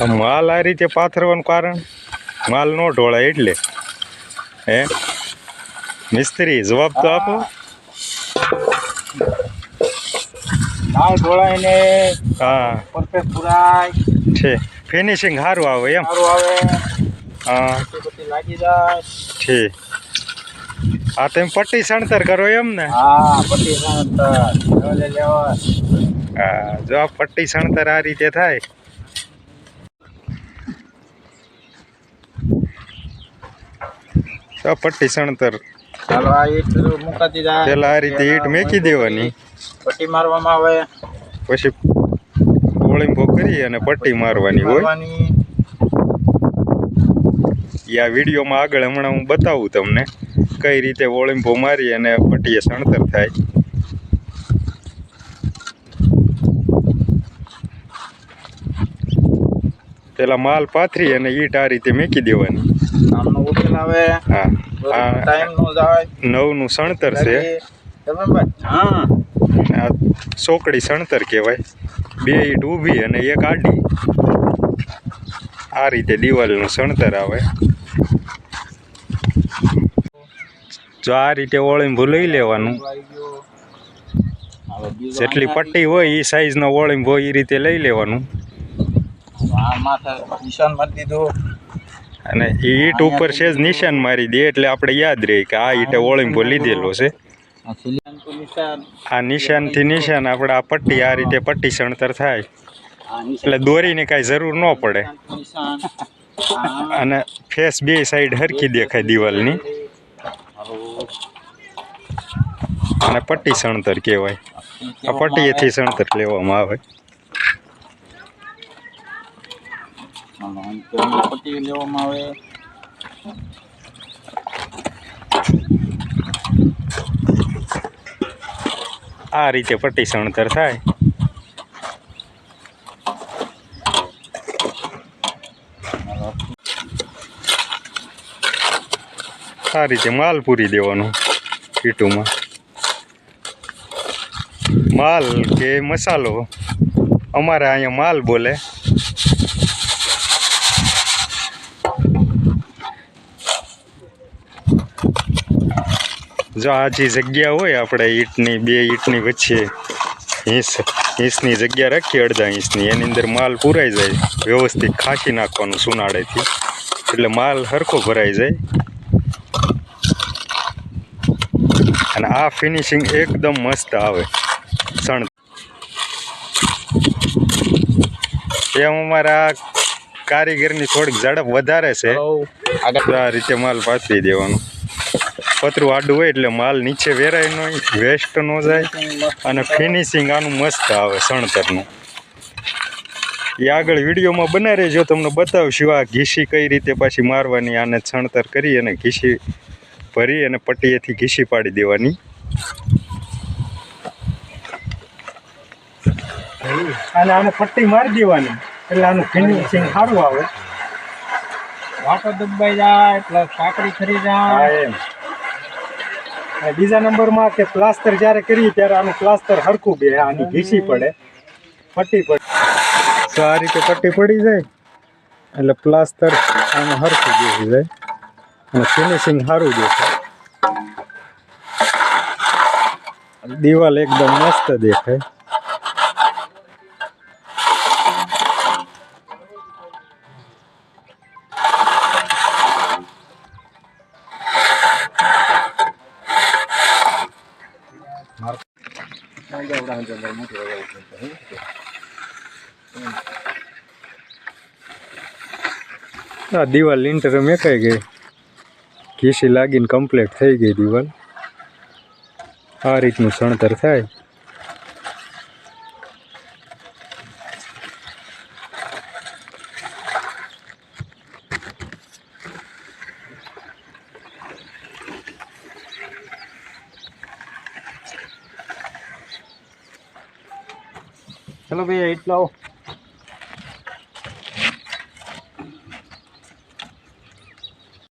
આ માલ આ રીતે પાથરવાનું કારણ? માલ નો ઢોળાય એટલે. હે? મિસ્ત્રી જવાબ તો આપો. માલ ઢોળાઈને હા. પરફેક્ટ પુરાય. છે. ફિનિશિંગ સારું આવે એમ. સારું આવે. હા. લાગી જાય. છે. આ તમે પટ્ટી સણતર કરો એમ ને? હા પટ્ટી હા જો આ પટ્ટી સણતર આ રીતે થાય તો આ પટ્ટી સણતર. ચાલો આ ઈટ મુકાતી જાય. પેલા આ રીતે ઈટ મેકી દેવાની. પટ્ટી મારવામાં આવે. પછી ઓળીંબો કરી અને પટ્ટી મારવાની હોય. આ વિડીયોમાં આગળ હમણાં હું બતાવું તમને કઈ રીતે ઓળીંબો મારી અને પટ્ટીએ સણતર થાય. પેલા માલ પાથરી અને ઈટ આ રીતે મેકી દેવાની. ટાઈમ નો સણતર છે. સોકડી સણતર કહેવાય. બે ઈટ ઊભી અને એક આડી. આ રીતે દિવાલનું સણતર આવે. જો આ રીતે ઓળીંભું લઈ લેવાનું. જેટલી પટ્ટી હોય એ સાઈઝનો ઓળીંભો એ રીતે લઈ લેવાનું. નિશાન મારી દીધું. અને ઈટ ઉપર છે જ નિશાન મારી દે એટલે આપણે યાદ રહી કે આ ઈટે ઓળીંભો લીધેલો છે. આ નિશાન. આ નિશાનથી નિશાન આપણે આ પટ્ટી આ રીતે પટ્ટી સણતર થાય. એટલે દોરીની કાંઈ જરૂર ન પડે. અને ફેસ બે સાઈડ હરખી દેખાય દિવાલની. અને પટ્ટી સણતર કહેવાય. આ પટ્ટીએથી સણતર લેવામાં આવે. અહીં લેવામાં આવે. આ રીતે પટ્ટી સણતર થાય. આ રીતે માલ પૂરી દેવાનો પીટુમાં માલ કે મસાલો. અમારે અહીંયા માલ બોલે. જો આ જે જગ્યા હોય આપણે ઈંટની બે ઈંટની વચ્ચે હિંસ હિંસની જગ્યા રાખીએ અડધા હિંસની એની અંદર માલ પૂરાઈ જાય વ્યવસ્થિત ખાંસી નાખવાનું સુનાળેથી. એટલે માલ હરખો ભરાઈ જાય. અને આ ફિનિશિંગ એકદમ મસ્ત આવે. સણ એમ અમારા કારીગરની થોડીક ઝડપ વધારે છે. આ રીતે માલ પાથરી દેવાનું. પતરું આડું હોય એટલે માલ નીચે વેરાય નહીં વેસ્ટ ન જાય અને ફિનિશિંગ આનું મસ્ત આવે સણતરનું. એ આગળ વિડીયોમાં બના રહેજો તમને બતાવશું આ ઘીસી કઈ રીતે પાછી મારવાની આને છણતર કરી અને ઘીસી ભરી અને પટ્ટીએથી ઘીસી પાડી દેવાની. અને આને પટ્ટી મારી દેવાની એટલે આનું ફિનિશિંગ સારું આવે. વાટો દબાઈ જાય એટલે સાંકડી ખરી જાય. બીજા નંબરમાં કે પ્લાસ્ટર જ્યારે કરીએ ત્યારે આનું પ્લાસ્ટર હરખું બે, આની ઘીસી પડે. પટ્ટી પડે. તો આ રીતે પટ્ટી પડી જાય. એટલે પ્લાસ્ટર આનું હરખું બેસી જાય. અને ફિનિશિંગ સારું દેખાય. દિવાલ એકદમ મસ્ત દેખાય. આ દિવાલ લિન્ટર મેકાઈ ગઈ. ઘીસી લાગીને કમ્પ્લીટ થઈ ગઈ દિવાલ. આ રીતનું સણતર થાય. ચલો ભાઈ એટલો